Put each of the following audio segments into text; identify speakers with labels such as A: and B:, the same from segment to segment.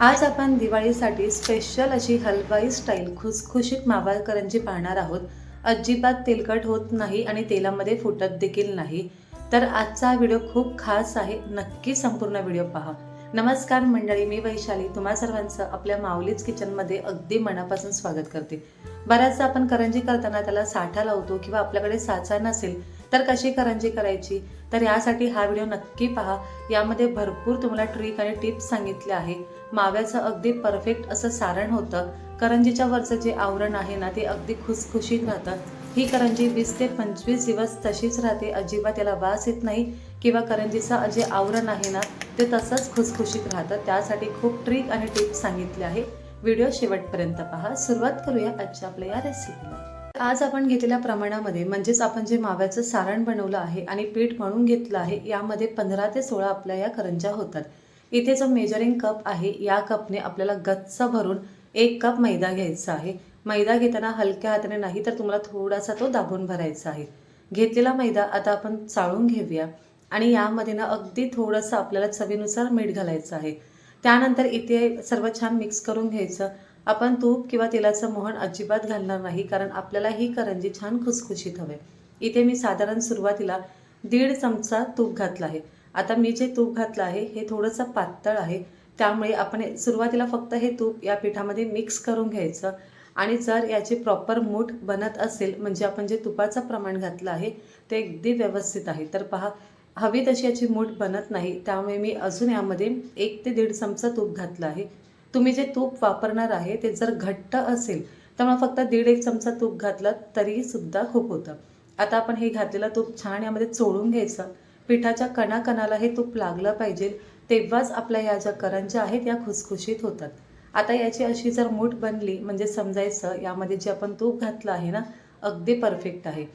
A: आज आपण दिवाळीसाठी स्पेशल अशी हलवाई स्टाईल खुसखुशीत मावा करंजी पाहणार आहोत. अजिबात तेलकट होत नाही आणि तेलामध्ये फुटत देखील नाही. तर आजचा व्हिडिओ खूप खास आहे. नक्की संपूर्ण व्हिडिओ पहा. नमस्कार मंडळी मी वैशाली. तुम्हा सर्वांचं आपल्या माऊलीच किचनमध्ये अगदी मनापासून स्वागत करते. बऱ्याचदा आपण करंजी करताना त्याला साठा लावतो किंवा आपल्याकडे साचा नसेल तर कशी करंजी करायची? तर यासाठी हा व्हिडिओ नक्की पहा. यामध्ये भरपूर तुम्हाला ट्रिक आणि टिप्स सांगितले आहे. माव्याचं अगदी परफेक्ट असं सारण होतं. करंजीच्या वरचं जे आवरण आहे ना ते अगदी खुसखुशीत राहतं. ही करंजी वीस ते पंचवीस दिवस तशीच राहते. अजिबात याला वास येत नाही किंवा करंजीचं जे आवरण आहे ना ते तसंच खुसखुशीत राहतं. त्यासाठी खूप ट्रिक आणि टिप्स सांगितले आहे. व्हिडिओ शेवटपर्यंत पहा. सुरुवात करूया आजच्या आपल्या या रेसिपीला आज आपण घेतलेल्या प्रमाणामध्ये म्हणजेच आपण जे माव्याचं सारण बनवलं आहे आणि पीठ म्हणून घेतलं आहे यामध्ये पंधरा ते सोळा आपल्या या करंज्या होतात. इथे जो मेजरिंग कप आहे या कपने आपल्याला गच्च भरून एक कप मैदा घ्यायचा आहे. मैदा घेताना हलक्या हाताने नाही तर तुम्हाला थोडासा तो दाबून भरायचा आहे. घेतलेला मैदा आता आपण चाळून घेऊया. आणि यामध्ये ना अगदी थोडंसं आपल्याला चवीनुसार मीठ घालायचं आहे. त्यानंतर इथे सर्व छान मिक्स करून घ्यायचं. आपण तूप किंवा तेलाचं मोहन अजिबात घालणार नाही कारण आपल्याला ही करंजी छान खुसखुशीत हवे. इथे मी साधारण सुरुवातीला दीड चमचा तूप घातला आहे. आता मी जे तूप घातलं आहे हे थोडंसं पातळ आहे. त्यामुळे आपण हे- सुरुवातीला फक्त हे तूप या पिठामध्ये मिक्स करून घ्यायचं. आणि जर याची प्रॉपर मूठ बनत असेल म्हणजे आपण जे तुपाचं प्रमाण घातलं आहे ते अगदी व्यवस्थित आहे. तर पहा हवी तशी याची मूठ बनत नाही. त्यामुळे मी अजून यामध्ये एक ते दीड चमचा तूप घातलं आहे. तुम्ही जे तूप वापरणार आहे ते जर घट्ट असेल तर मला फक्त दीड एक चमचा तूप घातलं तरीसुद्धा खूप होतं. आता आपण हे घातलेलं तूप छान यामध्ये चोळून घ्यायचं. पिठाच्या कणाकणाला हे तूप लागलं पाहिजे तेव्हाच आपल्या या ज्या करंज्या आहेत या खुसखुशीत होतात. आता याची अशी जर मूठ बनली म्हणजे समजायचं यामध्ये जे आपण तूप घातलं आहे ना अगदी परफेक्ट आहे.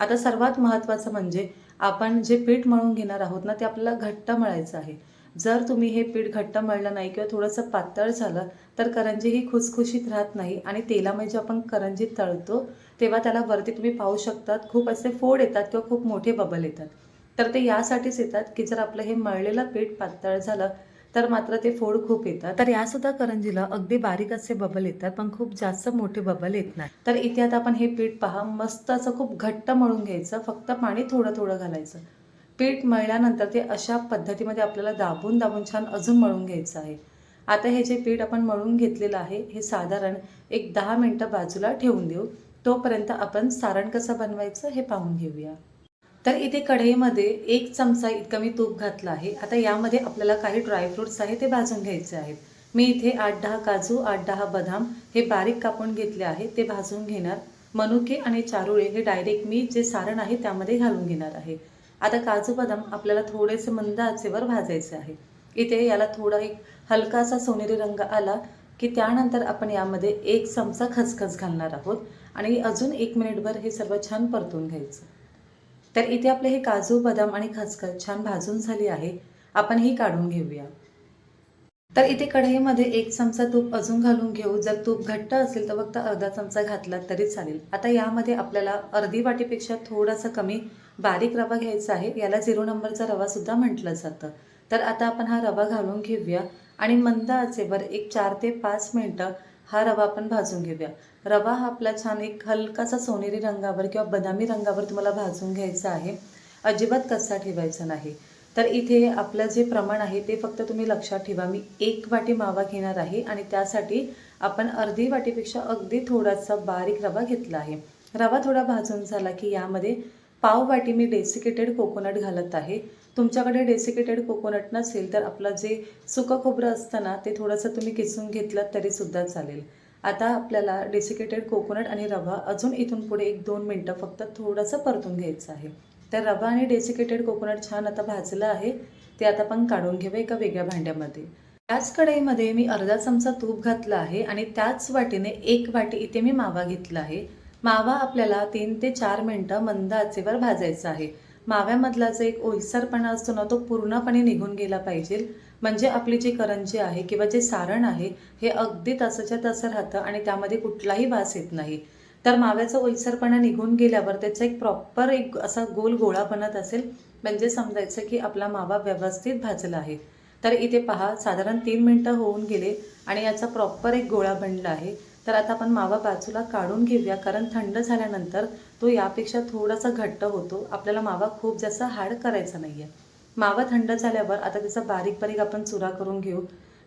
A: आता सर्वात महत्त्वाचं म्हणजे आपण जे पीठ मळून घेणार आहोत ना ते आपल्याला घट्ट मळायचं आहे. जर तुम्ही हे पीठ घट्ट मळलं नाही किंवा थोडंसं पातळ झालं तर करंजी ही खुसखुशीत राहत नाही आणि तेलामध्ये जे आपण करंजी तळतो तेव्हा त्याला वरती तुम्ही पाहू शकतात खूप असे फोड येतात किंवा खूप मोठे बबल येतात. तर ते यासाठीच येतात की जर आपलं हे मळलेलं पीठ पातळ झालं तर मात्र ते फोड खूप येतात तर यासुद्धा करंजीला अगदी बारीक असे बबल येतात पण खूप जास्त मोठे बबल येत नाही तर इथे आता आपण हे पीठ पहा मस्त असं खूप घट्ट मळून घ्यायचं फक्त पाणी थोडं थोडं घालायचं. पीठ मळल्यानंतर ते अशा पद्धतीमध्ये आपल्याला दाबून दाबून छान अजून मळून घ्यायचं आहे. आता हे जे पीठ आपण मळून घेतलेलं आहे हे साधारण एक दहा मिनटं बाजूला ठेवून देऊ. तोपर्यंत आपण सारण कसं बनवायचं हे पाहून घेऊया. तर इथे कढईमध्ये एक चमचा इतकं मी तूप घातलं आहे. आता यामध्ये आपल्याला काही ड्रायफ्रुट्स आहे ते भाजून घ्यायचे आहेत. मी इथे आठ दहा काजू आठ दहा बदाम हे बारीक कापून घेतले आहे ते भाजून घेणार. मनुके आणि चारुळे हे डायरेक्ट मी जे सारण आहे त्यामध्ये घालून घेणार आहे. आता काजू बदाम आपल्याला थोडेसे मंद आचेवर भाजायचे आहे. इथे याला थोडा एक हलकासा सोनेरी रंग आला की त्यानंतर आपण यामध्ये एक चमचा खसखस घालणार आहोत. आणि अजून एक मिनिटभर हे सर्व छान परतून घ्यायचं. तर इथे आपले हे काजू बदाम आणि खसखस छान भाजून झाली आहे. आपण ही काढून घेऊया. तर इथे कढईमध्ये एक चमचा तूप अजून घालून घेऊ. जर तूप घट्ट असेल तर फक्त अर्धा चमचा घातला तरी चालेल. आता यामध्ये आपल्याला अर्धी वाटीपेक्षा थोडासा कमी बारीक रवा घ्यायचा आहे. याला झिरो नंबरचा रवा सुद्धा म्हटलं जातं. तर आता आपण हा रवा घालून घेऊया. आणि मंद आचेवर एक चार ते पाच मिनटं हा रवा आपण भाजून घेऊया. रवा हा आपला छान एक हलकासा सोनेरी रंगावर किंवा बदामी रंगावर तुम्हाला भाजून घ्यायचा आहे. अजिबात कच्चा ठेवायचा नाही. तर इथे आपलं जे प्रमाण आहे ते फक्त तुम्ही लक्षात ठेवा. मी एक वाटी मावा घेणार आहे आणि त्यासाठी आपण अर्धी वाटीपेक्षा अगदी थोडासा बारीक रवा घेतला आहे. रवा थोडा भाजून झाला की यामध्ये पाव वाटी मी डेसिकेटेड कोकोनट घालत आहे. तुमच्याकडे डेसिकेटेड कोकोनट नसेल तर आपलं जे सुकं खोबरं असतं ना ते थोडंसं तुम्ही किसून घेतलं तरीसुद्धा चालेल. आता आपल्याला डेसिकेटेड कोकोनट आणि रवा अजून इथून पुढे एक दोन मिनटं फक्त थोडंसं परतून घ्यायचं आहे. तर रवा आणि डेसिकेटेड कोकोनट छान आता भाजलं आहे. ते आता आपण काढून घेऊया एका वेगळ्या भांड्यामध्ये. त्याच कढईमध्ये मी अर्धा चमचा तूप घातला आहे आणि त्याच वाटीने एक वाटी इथे मी मावा घेतला आहे. मावा आपल्याला तीन ते चार मिनटं मंद आचेवर भाजायचा आहे. माव्यामधला जो एक ओलसरपणा असतो ना तो पूर्णपणे निघून गेला पाहिजे. म्हणजे आपली जी करंजी आहे किंवा जे सारण आहे हे अगदी तसंच्या तसं राहतं आणि त्यामध्ये कुठलाही वास येत नाही. तर माव्याचा ओलसरपणा निघून गेल्यावर त्याचा एक प्रॉपर एक असा गोल गोळा बनत असेल म्हणजे समजायचं की आपला मावा व्यवस्थित भाजला आहे. तर इथे पहा साधारण तीन मिनटं होऊन गेले आणि याचा प्रॉपर एक गोळा बनला आहे. तर आता आपण मावा बाजूला काढून घेऊया कारण थंड झाल्यानंतर तो यापेक्षा थोडासा घट्ट होतो. आपल्याला मावा खूप जास्त हार्ड करायचा नाही आहे मावा थंड झाल्यावर आता त्याचा बारीक बारीक आपण चुरा करून घेऊ.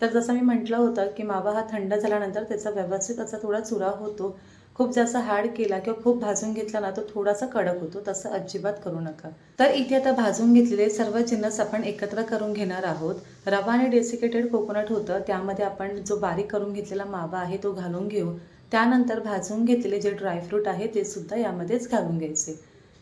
A: तर जसं मी म्हटलं होतं की मावा हा थंड झाल्यानंतर त्याचा व्यवस्थित असा थोडा चुरा होतो. खूप जास्त हार्ड केला किंवा खूप भाजून घेतला ना तो थोडासा कडक होतो. तसं अजिबात करू नका. तर इथे आता भाजून घेतलेले सर्व जिन्नस आपण एकत्र करून घेणार आहोत. रवा आणि डेसिकेटेड कोकोनट होतं. त्यामध्ये आपण जो बारीक करून घेतलेला मावा आहे तो घालून घेऊ. त्यानंतर भाजून घेतलेले जे ड्रायफ्रूट आहे ते सुद्धा यामध्येच घालून घ्यायचे.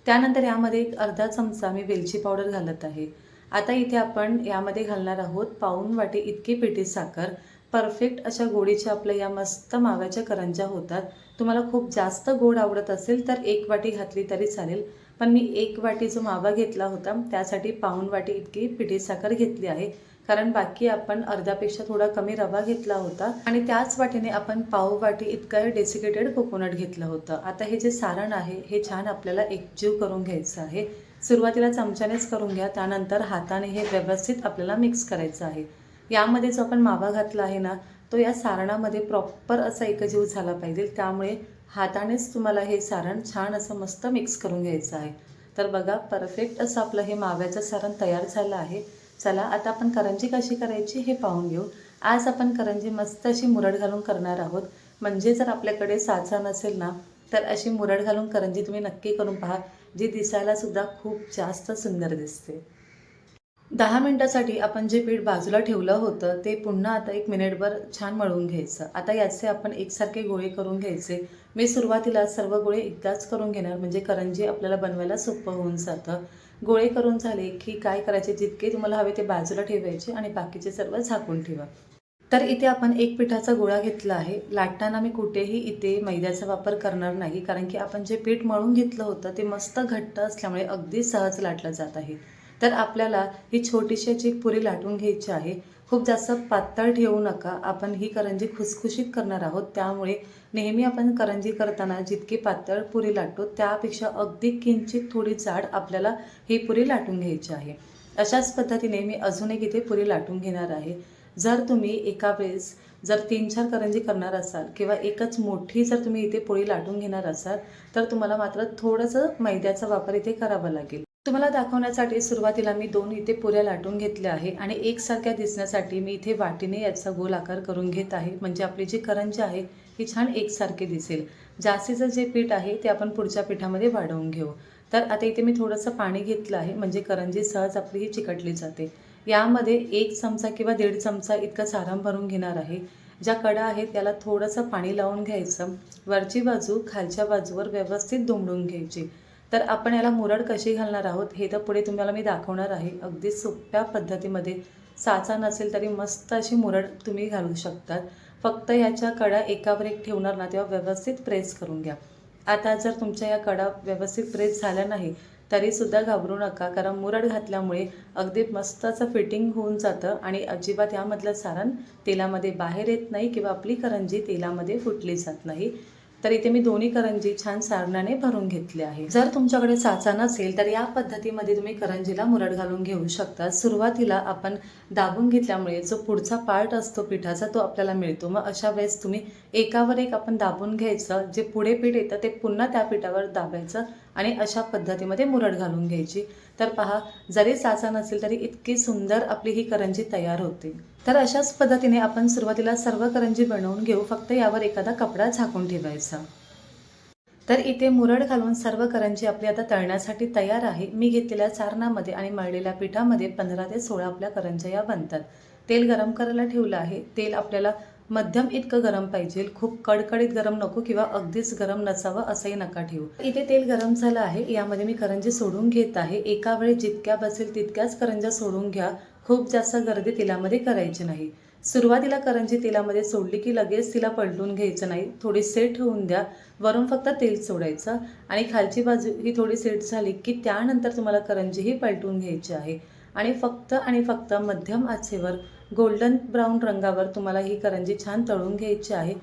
A: त्यानंतर यामध्ये एक अर्धा चमचा मी वेलची पावडर घालत आहे. आता इथे आपण यामध्ये घालणार आहोत पाऊन वाटी इतकी पेटी साखर. परफेक्ट अशा गोडीच्या आपल्या या मस्त माव्याच्या करंज्या होतात. तुम्हाला खूप जास्त गोड आवडत असेल तर एक वाटी घातली तरी चालेल. पण मी एक वाटी जो मावा घेतला होता त्यासाठी पाऊन वाटी इतकी पिठी साखर घेतली आहे. कारण बाकी आपण अर्ध्यापेक्षा थोडा कमी रवा घेतला होता आणि त्याच वाटीने आपण पाव वाटी इतकं डेसिकेटेड कोकोनट घेतलं होतं. आता हे जे सारण आहे हे छान आपल्याला एकजीव करून घ्यायचं आहे. सुरुवातीला चमच्यानेच करून घ्या त्यानंतर हाताने हे व्यवस्थित आपल्याला मिक्स करायचं आहे. यामध्ये जो आपण मावा घातला आहे ना तो या सारणामध्ये प्रॉपर असा एकजीव झाला पाहिजे. त्यामुळे हातानेच तुम्हाला हे सारण छान असं मस्त मिक्स करून घ्यायचं आहे. तर बघा परफेक्ट असं आपलं हे माव्याचं सारण तयार झालं आहे. चला आता आपण करंजी कशी करायची हे पाहून घेऊ. आज आपण करंजी मस्त अशी मुरड घालून करणार आहोत. म्हणजे जर आपल्याकडे साचा नसेल ना तर अशी मुरड घालून करंजी तुम्ही नक्की करून पहा. जी दिसायला सुद्धा खूप जास्त सुंदर दिसते. दहा मिनटासाठी आपण जे पीठ बाजूला ठेवलं होतं ते पुन्हा आता एक मिनिटभर छान मळून घ्यायचं. आता याचे आपण एकसारखे गोळे करून घ्यायचे. मी सुरुवातीला सर्व गोळे एकदाच करून घेणार म्हणजे करंजी आपल्याला बनवायला सोपं होऊन जातं. गोळे करून झाले की काय करायचे जितके तुम्हाला हवे ते बाजूला ठेवायचे आणि बाकीचे सर्व झाकून ठेवा. तर इथे आपण एक पिठाचा गोळा घेतला आहे. लाटताना मी कुठेही इथे मैद्याचा वापर करणार नाही कारण की आपण जे पीठ मळून घेतलं होतं ते मस्त घट्ट असल्यामुळे अगदी सहज लाटलं जात आहे. तर आपल्याला ही छोटीशी अशी पुरी लाटून घ्यायची आहे. खूप जास्त पातळ ठेवू नका. आपण ही करंजी खुसखुशीत करणार आहोत. त्यामुळे नेहमी आपण करंजी करताना जितकी पातळ पुरी लाटतो त्यापेक्षा अगदी किंचित थोडी जाड आपल्याला ही पुरी लाटून घ्यायची आहे. अशाच पद्धतीने मी अजून एक इथे पुरी लाटून घेणार आहे. जर तुम्ही एका वेळेस जर तीन चार करंजी करणार असाल किंवा एकच मोठी जर तुम्ही इथे पोळी लाटून घेणार असाल तर तुम्हाला मात्र थोडंसं मैद्याचा वापर इथे करावा लागेल. तुम्हाला दाखवण्यासाठी सुरुवातीला मी दोन इथे पुऱ्या लाटून घेतल्या आहे आणि एकसारख्या दिसण्यासाठी मी इथे वाटीने याचा गोल आकार करून घेत आहे. म्हणजे आपली जी करंजी आहे ती छान एकसारखी दिसेल. जास्तीचं जे पीठ आहे ते आपण पुढच्या पिठामध्ये वाढवून घेऊ. तर आता इथे मी थोडंसं पाणी घेतलं आहे. म्हणजे करंजी सहज आपली ही चिकटली जाते. यामध्ये एक चमचा किंवा दीड चमचा इतकं सारण भरून घेणार आहे. ज्या कडा आहेत त्याला थोडंसं पाणी लावून घ्यायचं. वरची बाजू खालच्या बाजूवर व्यवस्थित दुमडून घ्यायची. तर आपण याला मुरड कशी घालणार आहोत हे तर पुढे तुम्हाला मी दाखवणार आहे. अगदी सोप्या पद्धतीमध्ये. साचा नसेल तरी मस्त अशी मुरड तुम्ही घालू शकतात. फक्त ह्याच्या कडा एकावर एक ठेवणार ना तेव्हा व्यवस्थित प्रेस करून घ्या. आता जर तुमच्या या कडा व्यवस्थित प्रेस झाल्या नाही तरीसुद्धा घाबरू नका कारण मुरड घातल्यामुळे अगदी मस्त असं फिटिंग होऊन जातं आणि अजिबात यामधलं सारण तेलामध्ये बाहेर येत नाही किंवा आपली करंजी तेलामध्ये फुटली जात नाही. तर इथे मी दोन्ही करंजी छान सारणाने भरून घेतले आहे. जर तुमच्याकडे साचा नसेल तर या पद्धतीमध्ये तुम्ही करंजीला मुरड घालून घेऊ शकता. सुरुवातीला आपण दाबून घेतल्यामुळे जो पुढचा पार्ट असतो पिठाचा तो आपल्याला मिळतो. मग अशा वेळेस तुम्ही एकावर एक आपण दाबून घ्यायचं जे पुढे पीठ येतं ते पुन्हा त्या पिठावर दाबायचं आणि अशा पद्धतीमध्ये मुरड घालून घ्यायची. तर पहा जरी साचा नसेल तरी इतकी सुंदर आपली ही करंजी तयार होते. तर अशाच पद्धतीने आपण सुरुवातीला सर्व करंजी बनवून घेऊ फक्त यावर एखादा कपडा झाकून ठेवायचा. तर इथे मुरड घालून सर्व करंजी आपली आता तळण्यासाठी तयार आहे. मी घेतलेल्या चारणामध्ये आणि मळलेल्या पिठामध्ये पंधरा ते सोळा आपल्या करंज्या या बनतात. तेल गरम करायला ठेवलं आहे. तेल आपल्याला मध्यम इतकं गरम पाहिजे खूप कडकडीत गरम नको किंवा अगदीच गरम नसावं असंही नका ठेवू. इथे तेल गरम झालं आहे यामध्ये मी करंजी सोडून घेत आहे. एका वेळी जितक्या बसेल तितक्याच करंजा सोडून घ्या. खूप जास्त गर्दी तेलामध्ये करायची नाही. सुरुवातीला करंजी तेलामध्ये सोडली की लगेच तिला पलटून घ्यायचं नाही. थोडी सेट होऊन द्या. वरून फक्त तेल सोडायचं. आणि खालची बाजू ही थोडी सेट झाली की त्यानंतर तुम्हाला करंजी ही पलटून घ्यायची आहे. आणि फक्त आणि फक्त मध्यम आचेवर गोल्डन ब्राऊन रंगावर तुम्हाला ही करंजी छान तळून घ्यायची आहे.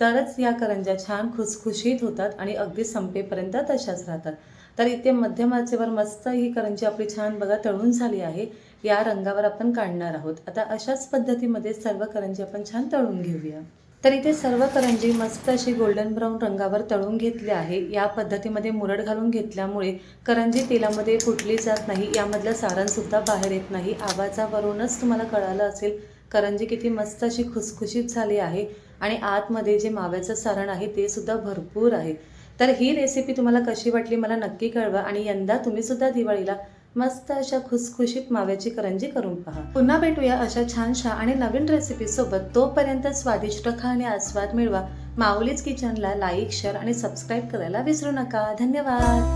A: तरच या करंज्या छान खुसखुशीत होतात आणि अगदी संपेपर्यंत तशाच राहतात. तर इथे मध्यम आचेवर मस्त ही करंजी आपली छान बघा तळून झाली आहे. या रंगावर आपण काढणार आहोत. आता अशाच पद्धतीमध्ये सर्व करंजी आपण छान तळून घेऊया. तर इथे सर्व करंजी मस्त अशी गोल्डन ब्राऊन रंगावर तळून घेतली आहे. या पद्धतीमध्ये मुरड घालून घेतल्यामुळे करंजी तेलामध्ये फुटली जात नाही. यामधलं सारणसुद्धा बाहेर येत नाही. आवाजावरूनच तुम्हाला कळालं असेल करंजी किती मस्त अशी खुसखुशीत झाली आहे आणि आतमध्ये जे माव्याचं सारण आहे ते सुद्धा भरपूर आहे. तर ही रेसिपी तुम्हाला कशी वाटली मला नक्की कळवा आणि यंदा तुम्हीसुद्धा दिवाळीला मस्त अशा खुसखुशीत माव्याची करंजी करून पहा. पुन्हा भेटूया अशा छानशा आणि नवीन रेसिपी सोबत. तोपर्यंत स्वादिष्ट खा आणि आस्वाद मिळवा. माऊलीच किचनला लाईक शेअर आणि सबस्क्राईब करायला विसरू नका. धन्यवाद.